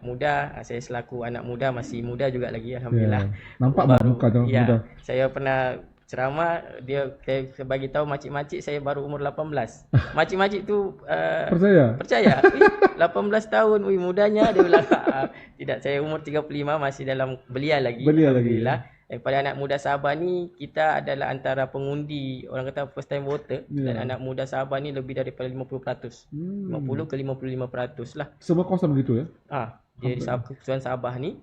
anak muda, ah, saya selaku anak muda masih muda juga lagi alhamdulillah. Ya. Nampak mak muka tu ya, muda. Saya pernah ceramah dia saya bagi tahu makcik-makcik saya baru umur 18. Makcik-makcik tu uh, Percaya? percaya. Eh, 18 tahun, ui mudanya dia bilang "Ah, tidak saya umur 35 masih dalam belia lagi. Belia lagi. Alhamdulillah. Daripada anak muda Sabah ni kita adalah antara pengundi orang kata first time voter Ya. dan anak muda Sabah ni lebih daripada 50%. Hmm. 50 ke 55% lah. Semua kawasan begitu ya? Ah, dia di Sabah, Keputusan Sabah ni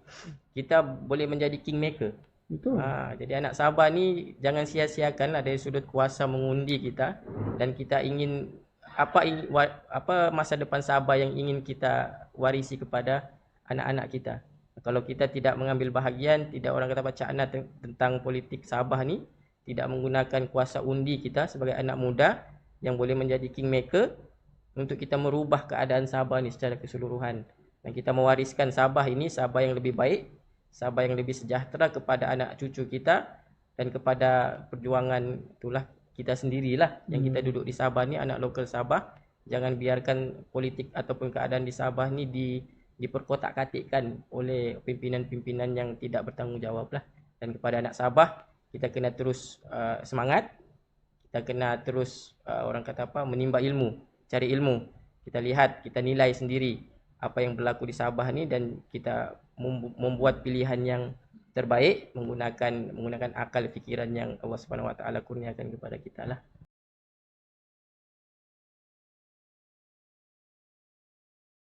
kita boleh menjadi kingmaker. Betul. Ha, jadi anak Sabah ni jangan sia-siakan lah dari sudut kuasa mengundi kita dan kita ingin apa apa masa depan Sabah yang ingin kita warisi kepada anak-anak kita. Kalau kita tidak mengambil bahagian, tidak orang kata baca anak ten- tentang politik Sabah ni, tidak menggunakan kuasa undi kita sebagai anak muda yang boleh menjadi kingmaker untuk kita merubah keadaan Sabah ni secara keseluruhan. Dan kita mewariskan Sabah ini Sabah yang lebih baik, Sabah yang lebih sejahtera kepada anak cucu kita dan kepada perjuangan itulah kita sendirilah yang kita duduk di Sabah ni anak lokal Sabah. Jangan biarkan politik ataupun keadaan di Sabah ni di diperkotak-katikkan oleh pimpinan-pimpinan yang tidak bertanggungjawab lah dan kepada anak Sabah kita kena terus uh, semangat. Kita kena terus uh, orang kata apa menimba ilmu cari ilmu. Kita lihat kita nilai sendiri apa yang berlaku di Sabah ni dan kita mem- membuat pilihan yang terbaik menggunakan menggunakan akal fikiran yang Allah Subhanahu Wa Taala kurniakan kepada kita lah